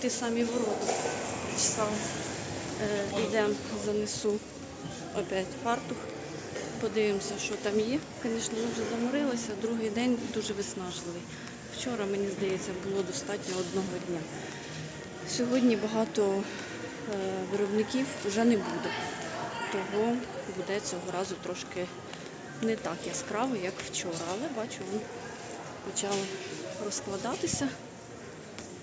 ті самі ворота. Чесала. Е, Йдемо, занесу опять фартух. Подивимося, що там є. Звісно, ми вже заморилися. Другий день дуже виснажливий. Вчора, мені здається, було достатньо одного дня. Сьогодні багато е, виробників вже не буде. Того буде цього разу трошки не так яскраво, як вчора. Але бачу, почали розкладатися.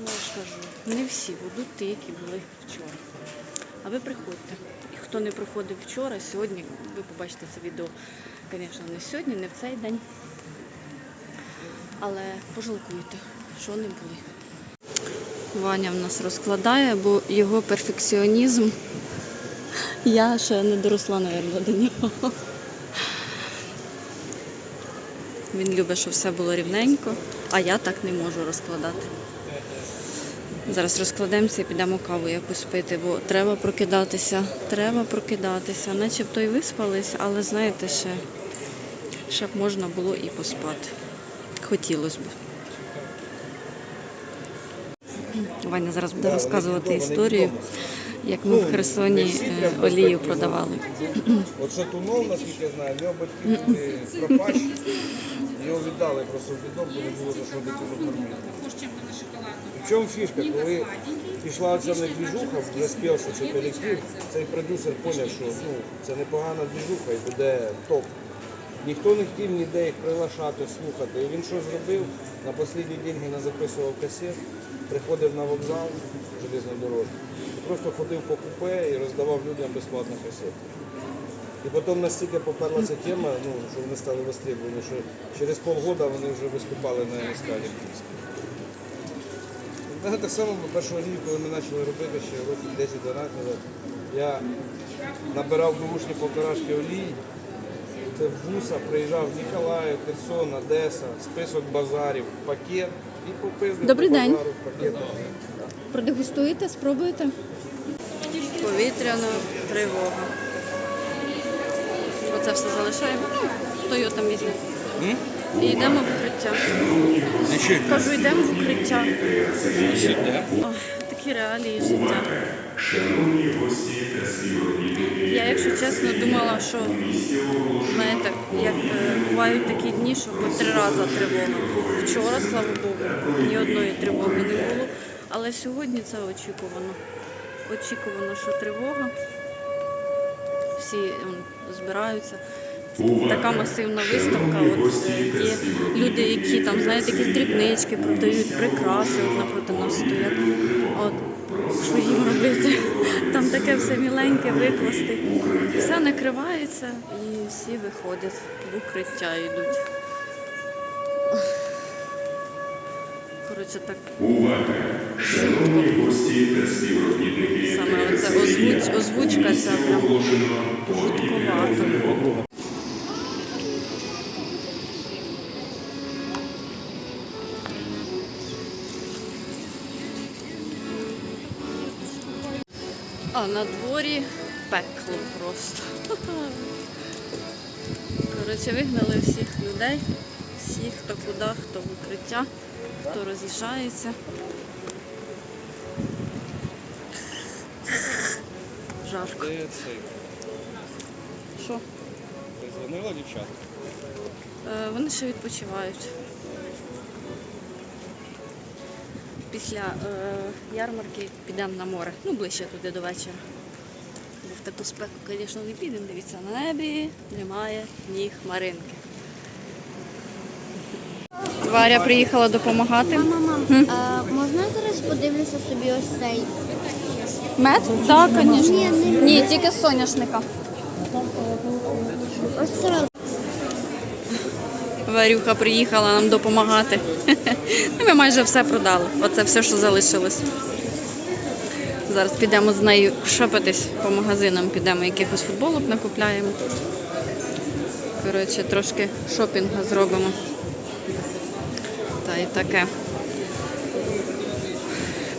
Ну, я ж кажу, не всі будуть ті, які були вчора. А ви приходьте. І хто не приходив вчора, сьогодні ви побачите це відео, звісно, не сьогодні, не в цей день. Але пожалкуйте, що не були. Ваня в нас розкладає, бо його перфекціонізм. Я ще не доросла, мабуть, до нього. Він любить, щоб все було рівненько, а я так не можу розкладати. Зараз розкладемося і підемо каву якусь пити, бо треба прокидатися, треба прокидатися. Начебто й виспались, але знаєте, ще, ще б можна було і поспати. Хотілося б. Ваня зараз буде розказувати історію, як ми в Херсоні е, олію продавали. От Шатунов, наскільки я знаю, в нього батьки були. Його віддали просто в бідок, бо не було за що дитину кормити. В чому фішка? Коли пішла ця двіжуха, вже співся цей колектив, цей продюсер зрозумів, що ну, це непогана двіжуха і буде топ. Ніхто не хотів ніде їх приглашати, слухати. І він що зробив? На останні деньги не записував касет, приходив на вокзал железнодорожний, просто ходив по купе і роздавав людям безплатно касети. І потім настільки поперла ця тема, ну, що вони стали востребовані, що через полгода вони вже виступали на ескалі. У так само першого рік, коли ми почали робити ще років 10-12 назад, я набирав бушні полторашки олії, це в буса приїжджав Ніколаїв, Херсон, Одеса, список базарів, пакет і попив Добрий по день. базару пакетом. Продегустуєте, спробуєте? Повітряна тривога. Оце все залишаємо. Хто там візьме. І йдемо в укриття. Кажу, йдемо в укриття. Такі реалії життя. Я, якщо чесно, думала, що знаєте, як е, бувають такі дні, що по три рази тривога. Вчора, слава Богу, ні одної тривоги не було. Але сьогодні це очікувано. Очікувано, що тривога. Всі збираються. Це така масивна виставка. От е, є люди, які там, знаєте, якісь дрібнички продають, прикраси, от напроти нас стоять. От, що їм робити? Там таке все міленьке викласти. Все накривається і всі виходять в укриття йдуть. Коротше, так. Саме оце озвуч, озвучка ця прям жутковато. А на дворі пекло просто. Коротше, вигнали всіх людей, всіх, хто куди, хто в укриття, хто роз'їжджається. Жарко. Що? ти дзвонила дівчата? Е, Вони ще відпочивають. Після е, ярмарки підемо на море. Ну, ближче туди до вечора. Бо в таку спеку, звісно, не підемо. Дивіться, на небі немає ні хмаринки. Варя приїхала допомагати. Мама, а можна я зараз подивлюся собі ось цей? Мед? Так, звісно. Ні, не- Ні, тільки з соняшника. Ось це. Варюха приїхала нам допомагати. Ну, Ми майже все продали. Оце все, що залишилось. Зараз підемо з нею шопитись по магазинам, підемо якихось футболок накупляємо. Коротше, трошки шопінгу зробимо. Й таке.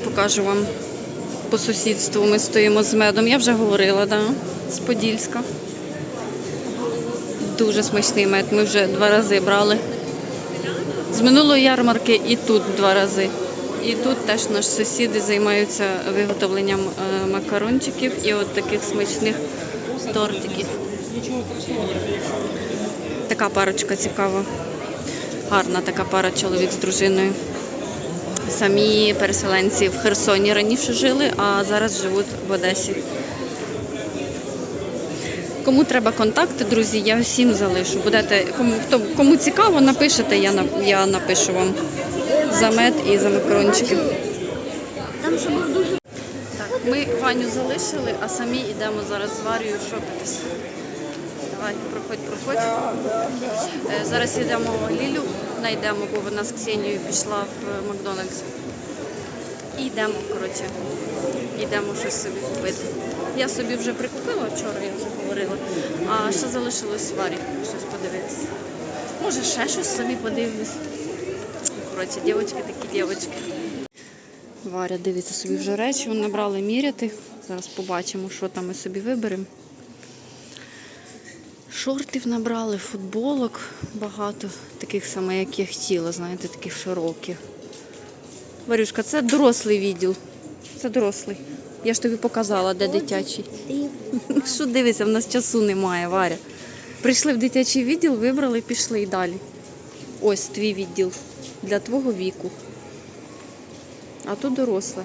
Покажу вам по сусідству. Ми стоїмо з медом. Я вже говорила, да? з Подільська. Дуже смачний мед. Ми вже два рази брали. З минулої ярмарки і тут два рази. І тут теж наші сусіди займаються виготовленням е, макарончиків і от таких смачних тортиків. Така парочка цікава. Гарна така пара чоловік з дружиною. Самі переселенці в Херсоні раніше жили, а зараз живуть в Одесі. Кому треба контакти, друзі, я всім залишу. Будете, кому, хто, кому цікаво, напишете, я, я напишу вам за мед і за макарончики. Так, ми Ваню залишили, а самі йдемо зараз з Варією шопитися. Давай, проходь, проходь. Е, Зараз йдемо Лілю, знайдемо, бо вона з Ксенією пішла в Макдональдс. І йдемо, коротше, йдемо щось собі купити. Я собі вже прикупила вчора, я вже говорила. А ще залишилось Варі щось подивитися. Може, ще щось собі подивлюсь. Коротше, дівчатки такі дівчатки. Варя дивиться собі вже речі, вони набрали міряти. Зараз побачимо, що там ми собі виберемо. Шортів набрали, футболок багато, таких саме, як я хотіла, знаєте, таких широких. Варюшка, це дорослий відділ. Це дорослий. Я ж тобі показала, де дитячий. Що дивися, в нас часу немає, Варя. Прийшли в дитячий відділ, вибрали, пішли і далі. Ось твій відділ для твого віку. А тут доросла.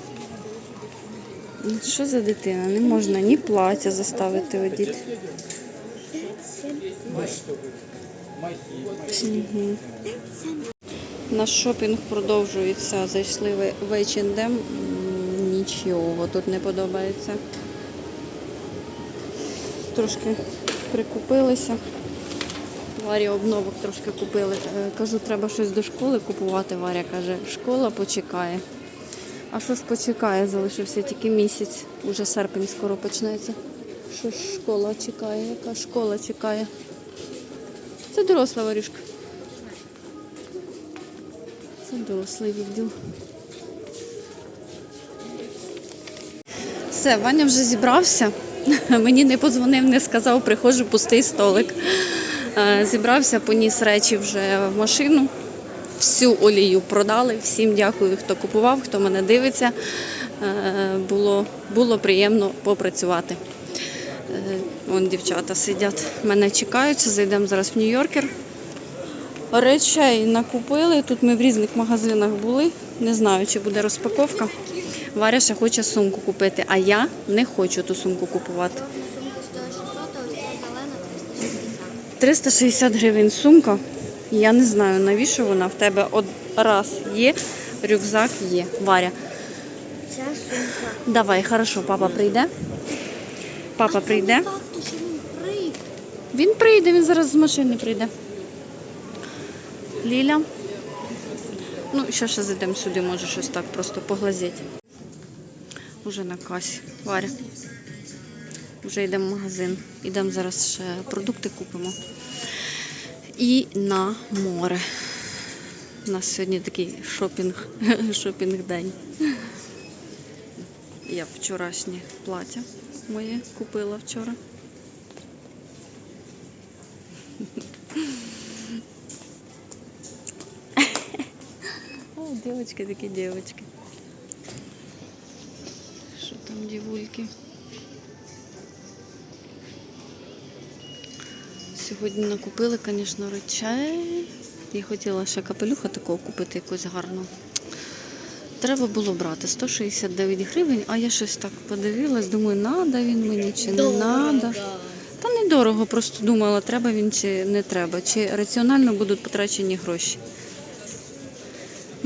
Ну, Що за дитина? Не можна ні плаття заставити одіти. Наш шопінг продовжується. Зайшли в- в H&M. Нічого тут не подобається. Трошки прикупилися. Варі обновок трошки купили. Е, Кажу, треба щось до школи купувати. Варя каже, школа почекає. А що ж почекає? Залишився тільки місяць. Уже серпень скоро почнеться. Що ж школа чекає? Яка школа чекає? Це доросла варюшка. Це дорослий відділ. Все, Ваня вже зібрався. Мені не подзвонив, не сказав, приходжу пустий столик. Е, Зібрався, поніс речі вже в машину. Всю олію продали. Всім дякую, хто купував, хто мене дивиться. Е, Було, було приємно попрацювати. Вон дівчата сидять, мене чекають. Зайдемо зараз в Нью-Йоркер. Речей накупили. Тут ми в різних магазинах були. Не знаю, чи буде розпаковка. Варя ще хоче сумку купити, а я не хочу ту сумку купувати. Сумка стоїть 600, а ось ця зелена 360. 360 гривень сумка. Я не знаю, навіщо вона в тебе от раз є, рюкзак є. Варя. Ця сумка. Давай, хорошо, папа прийде. Папа прийде. По факту, що він прийде. Він прийде, він зараз з машини прийде. Ліля. Ну, ще ще зайдемо сюди, може щось так просто поглазіть. Уже на касі. Варя. Вже йдемо в магазин. Йдемо зараз ще продукти купимо. І на море. У нас сьогодні такий шопінг, шопінг-день. Я вчорашнє плаття моє купила вчора. О, девочки такі девочки. Що там, дівульки? Сьогодні накупили, звісно, речей. Я хотіла ще капелюха такого купити, якусь гарну. Треба було брати 169 гривень, а я щось так подивилась, думаю, надо він мені чи не надо. Та недорого, просто думала, треба він чи не треба, чи раціонально будуть потрачені гроші.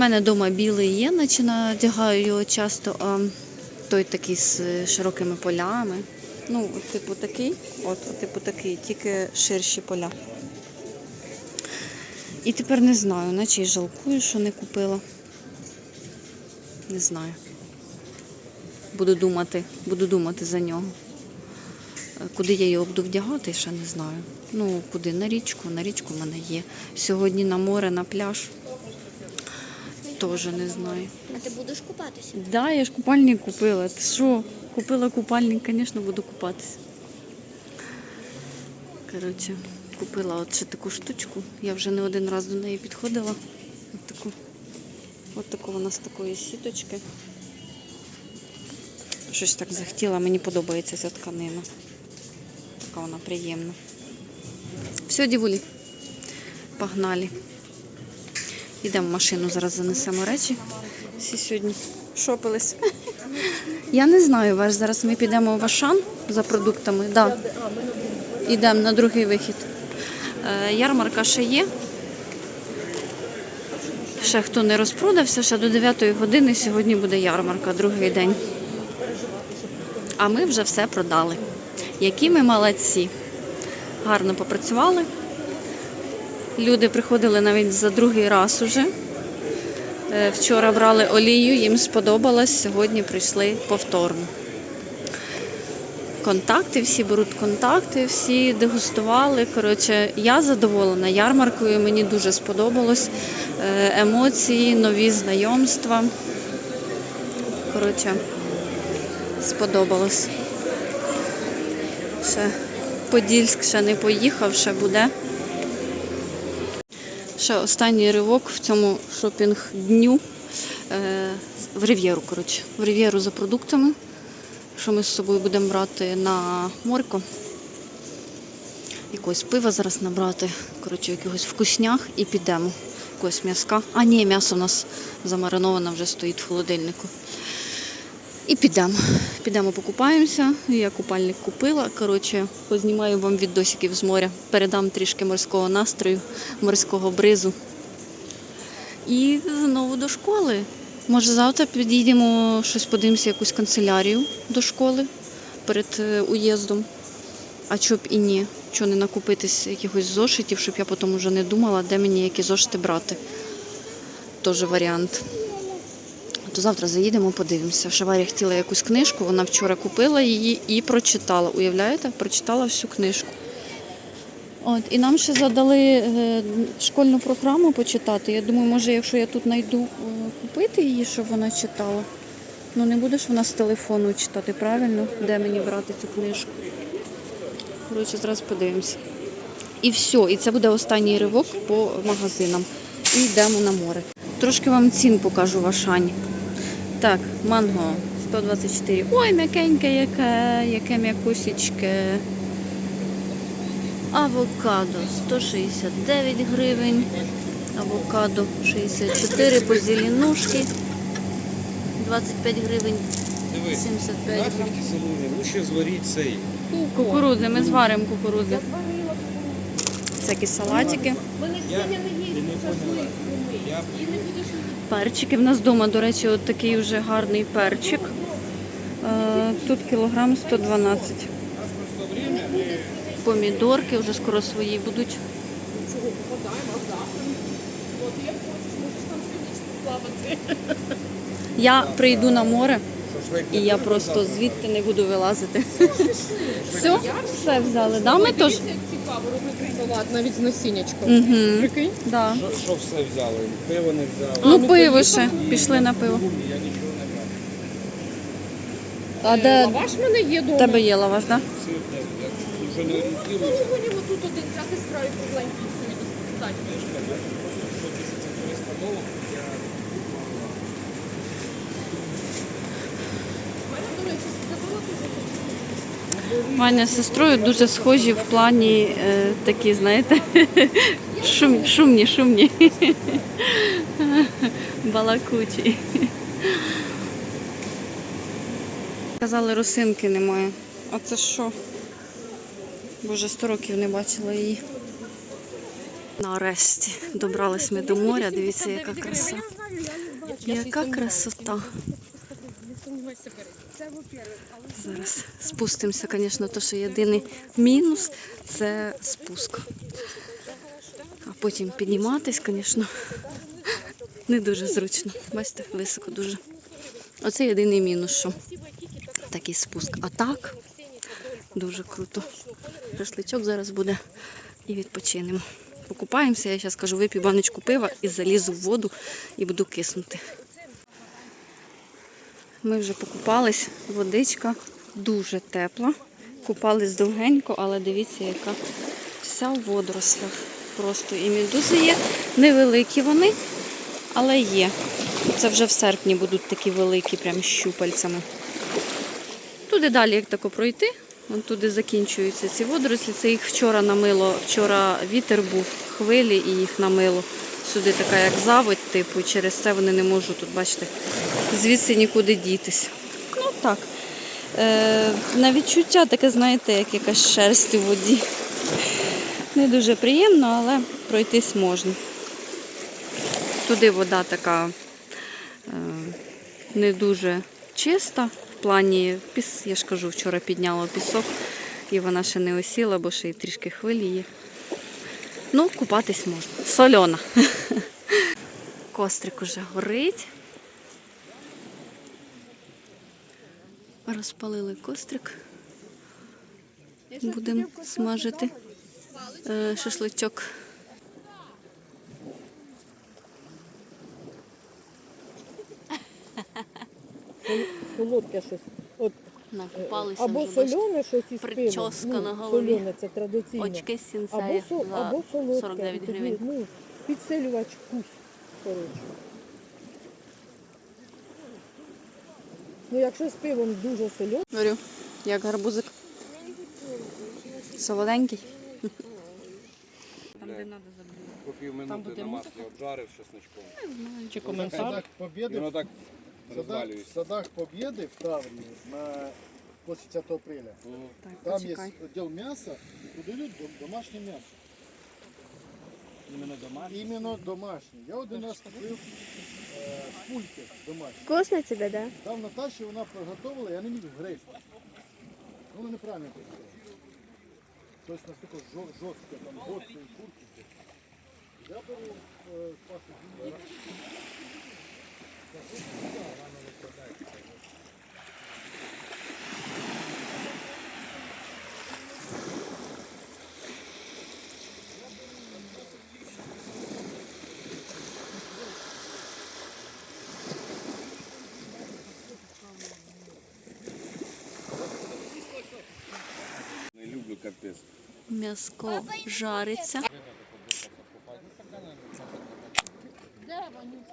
У мене вдома білий є, наче надягаю його часто, а той такий з широкими полями. Ну, типу такий, от, типу такий, тільки ширші поля. І тепер не знаю, наче й жалкую, що не купила. Не знаю. Буду думати, буду думати за нього. Е, Куди я його буду вдягати, ще не знаю. Ну, куди? На річку, на річку в мене є. Сьогодні на море, на пляж. Теж не знаю. А ти будеш купатися? Да, я ж купальник купила. Ти що? Купила купальник, звісно, буду купатися. Коротше, купила от ще таку штучку. Я вже не один раз до неї підходила. От таку От такого у нас такої сіточки. Щось так захотіла, мені подобається ця тканина. Така вона приємна. Все, дівулі, погнали. Йдемо в машину, зараз занесемо речі. Всі сьогодні шопились. Я не знаю ваш. Зараз ми підемо в Ашан за продуктами. Да. Йдемо на другий вихід. Е, ярмарка ще є. Ще хто не розпродався, ще до 9 години сьогодні буде ярмарка, другий день. А ми вже все продали. Які ми молодці. Гарно попрацювали. Люди приходили навіть за другий раз уже. Е, Вчора брали олію, їм сподобалось, сьогодні прийшли повторно. Контакти, всі беруть контакти, всі дегустували. Коротше, я задоволена ярмаркою, мені дуже сподобалось. Е, Емоції, нові знайомства. Коротше, сподобалось. Ще Подільськ ще не поїхав, ще буде. Ще останній ривок в цьому шопінг дню е, в Рів'єру, коротше. В Рів'єру за продуктами, що ми з собою будемо брати на морько. Якогось пива зараз набрати, коротше, якихось вкуснях і підемо. Якогось м'яска. А ні, м'ясо у нас замариноване вже стоїть в холодильнику. І підемо. Підемо покупаємося. Я купальник купила. Коротше, познімаю вам відосиків з моря. Передам трішки морського настрою, морського бризу. І знову до школи. Може, завтра підійдемо щось подивимося, якусь канцелярію до школи перед е, уїздом. А чоб і ні. Чого не накупитись якихось зошитів, щоб я потім вже не думала, де мені які зошити брати. Теж варіант. То завтра заїдемо, подивимося. Вже хотіла якусь книжку, вона вчора купила її і прочитала. Уявляєте? Прочитала всю книжку. От, і нам ще задали е, школьну програму почитати. Я думаю, може, якщо я тут знайду е, купити її, щоб вона читала. Ну не будеш вона з телефону читати, правильно? Де мені брати цю книжку? Коротше, зараз подивимося. І все, і це буде останній ривок по магазинам. І йдемо на море. Трошки вам цін покажу в Ашані. Так, манго 124. Ой, м'якеньке, яке, яке м'якусічке. Авокадо 169 гривень. Авокадо 64 по зеленушки. 25 гривень. Дивись, 75 гривень. лучше зваріть цей. Кукурудзи, ми зваримо кукурудзи. Всякі салатики. Я Перчики в нас вдома, до речі, от такий вже гарний перчик. Е, Тут кілограм 112. Помідорки вже скоро свої будуть. Я прийду на море і я просто звідти не буду вилазити. Все, все взяли. Да, ми теж. Цікаво робити салат навіть з насіннячком. Угу. Прикинь? Да. Що, що все взяли? Пиво не взяли. Ну, пиво ще. Пішли на пиво. Я нічого не брав. А де Лаваш в мене є в дома. тебе є лаваш, так? Сир, я, я вже не орієнтуюся. Сьогодні отут один взяти з краю кругленький собі достати. Просто 1400 доларів. Я Мене, до речі, сказала дуже Ваня з сестрою дуже схожі в плані е, такі, знаєте, шум, шумні, шумні. Балакучі. Казали, росинки немає. А це що? Боже, сто років не бачила її. Нарешті добрались ми до моря. Дивіться, яка краса. Яка красота. Зараз спустимося, звісно, то що єдиний мінус це спуск. А потім підніматись, звісно, не дуже зручно. Бачите, високо дуже. Оце єдиний мінус, що такий спуск. А так дуже круто. Шашличок зараз буде і відпочинемо. Покупаємося, я зараз кажу, вип'ю баночку пива і залізу в воду і буду киснути. Ми вже покупались, водичка дуже тепла. Купались довгенько, але дивіться, яка вся в водорослях. Просто і медузи є. Невеликі вони, але є. Це вже в серпні будуть такі великі, прям щупальцями. Туди далі, як тако пройти, вон туди закінчуються ці водорослі. Це їх вчора намило. Вчора вітер був, хвилі і їх намило. Сюди така як заводь, типу, через це вони не можуть тут, бачите, звідси нікуди дітись. Ну так. Е, на відчуття таке, знаєте, як якась шерсть у воді. Не дуже приємно, але пройтись можна. Туди вода така е, не дуже чиста. В плані піс, я ж кажу, вчора підняло пісок, і вона ще не осіла, бо ще й трішки хвилі є. Ну, купатись можна. Сольона. Кострик уже горить. Розпалили кострик. Будемо смажити е, шашличок. Солодке щось. От, Накупалися або вже, бачите. солене щось із прическа ну, на голові. Солене, це традиційно. Очки з або, со, за або солодке. 49 Тоді, гривень. Ну, підсилювач вкус. Коротше. Ну, якщо з пивом дуже солене, Говорю, як гарбузик. Солоденький. Там, де треба забрати. По пів минути на маслі обжарив з чесночком. Чи В садах І воно так в садах, розвалюється. в садах Побєди в Таврії на площі 10 апреля. Так, Там є почекай. відділ м'яса, і подають дом- домашнє м'ясо. Іменно домашнє? Іменно домашнє. Я один раз купив пульки домашні. Вкусно тебе, да? Дав Наташі, вона приготувала, я не міг гризти. Ну, вона неправильно приготувала. Тобто настільки жор- жорстке, там гостре і курки. Я беру е, пасу зім'я. М'яско жариться.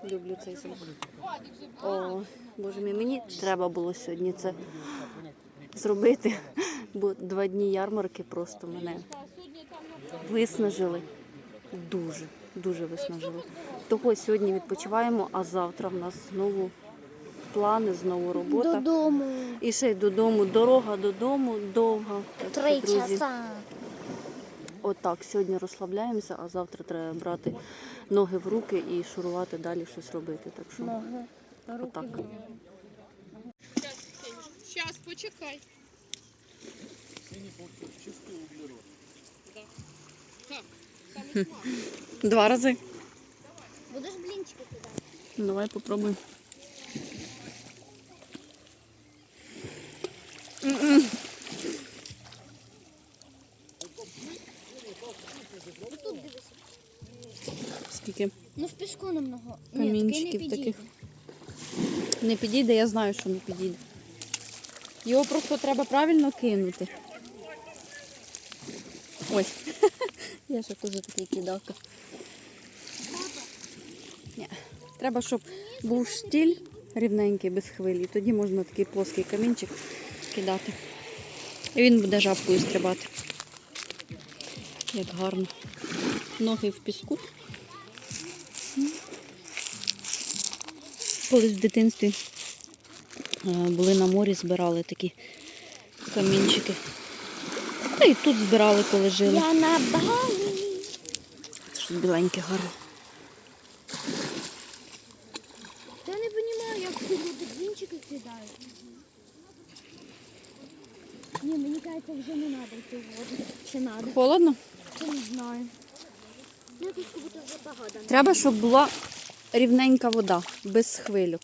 Люблю цей звук. О, боже мій, мені треба було сьогодні це зробити, бо два дні ярмарки просто мене виснажили. Дуже, дуже виснажили. Того сьогодні відпочиваємо, а завтра в нас знову плани, знову робота. Додому. І ще й додому. Дорога додому довга. Так що, Три друзі, часа. Отак, сьогодні розслабляємося, а завтра треба брати ноги в руки і шурувати далі щось робити. Так що Ноги. отак. Щас, почекай. Два рази. Будеш блінчики кидати? Давай попробуємо. Тут дивися. Скільки Ну в піску немного. камінчиків таких. Не підійде, я знаю, що не підійде. Його просто треба правильно кинути. Ой, я ще теж такий кидавка. Ні. Треба, щоб був штіль рівненький без хвилі. Тоді можна такий плоский камінчик кидати. І він буде жабкою стрибати. Як гарно. Ноги в піску. Колись в дитинстві е, були на морі, збирали такі камінчики. Та і тут збирали, коли жили. Я на балі. Щось біленьке гарне. Я не розумію, як ці люди блінчики кидають. Ні, мені кажеться, вже не треба йти в воду. Чи треба? Холодно? Я не знаю. Ну, якось як будто вже погода. Треба, щоб була рівненька вода, без хвильок.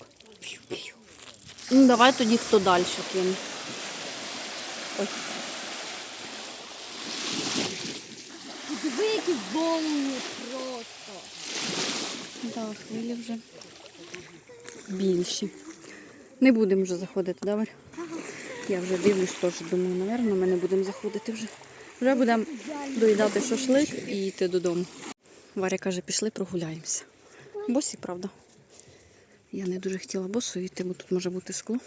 Ну, давай тоді хто далі кине. Ой. Диви, які волни просто. Так, хвилі вже більші. Не будемо вже заходити, да, Варя? Я вже дивлюсь, теж думаю, напевно, ми не будемо заходити вже. Вже будемо доїдати шашлик і йти додому. Варя каже, пішли прогуляємося. Босі, правда. Я не дуже хотіла босою йти, бо тут може бути скло.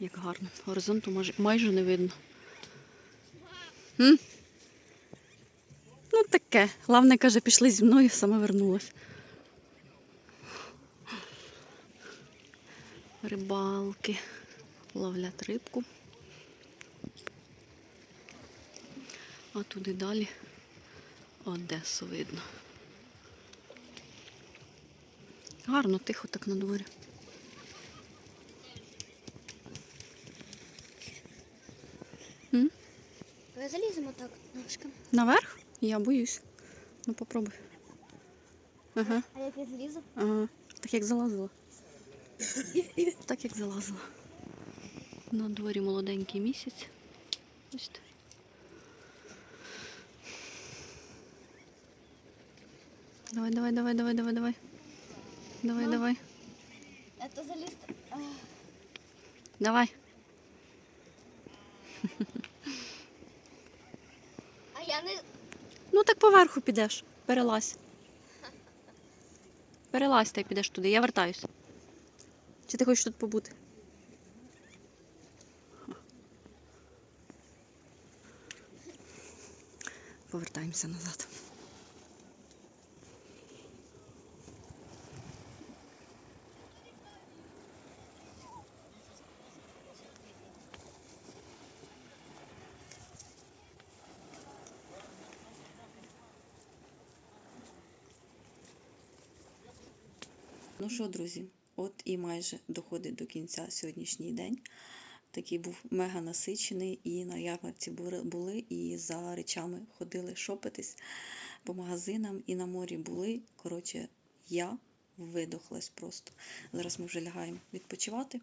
Як гарно. Горизонту майже, майже не видно. М? Ну таке. Главне каже, пішли зі мною, сама вернулась. Рибалки ловлять рибку. А туди далі Одесу видно. Гарно, тихо так на дворі. Давай заліземо так ножками. Наверх? Я боюсь. Ну попробуй. Ага, А як я злізу? ага. Так як залазила. Так як залазила. На дворі молоденький місяць. Бачите? Давай, давай, давай, давай, давай, давай. Давай, давай. Це залізти. Давай. А я не. Ну так поверху підеш. Перелазь. Перелазь та й підеш туди. Я вертаюсь. Чи ти хочеш тут побути? Повертаємося назад. Ну що, друзі, от і майже доходить до кінця сьогоднішній день. Такий був мега насичений, і на ярмарці були- і за речами ходили шопитись по магазинам, і на морі були. Коротше, я видохлась просто. Зараз ми вже лягаємо відпочивати.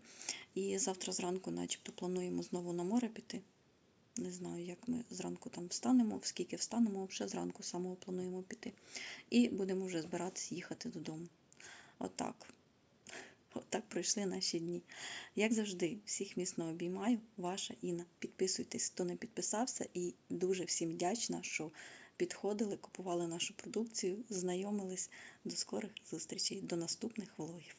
І завтра зранку, начебто, плануємо знову на море піти. Не знаю, як ми зранку там встанемо, скільки встанемо, вже зранку самого плануємо піти. І будемо вже збиратися їхати додому. Отак. Отак пройшли наші дні. Як завжди, всіх міцно обіймаю. Ваша Інна. Підписуйтесь, хто не підписався, і дуже всім вдячна, що підходили, купували нашу продукцію, знайомились. До скорих зустрічей, до наступних влогів.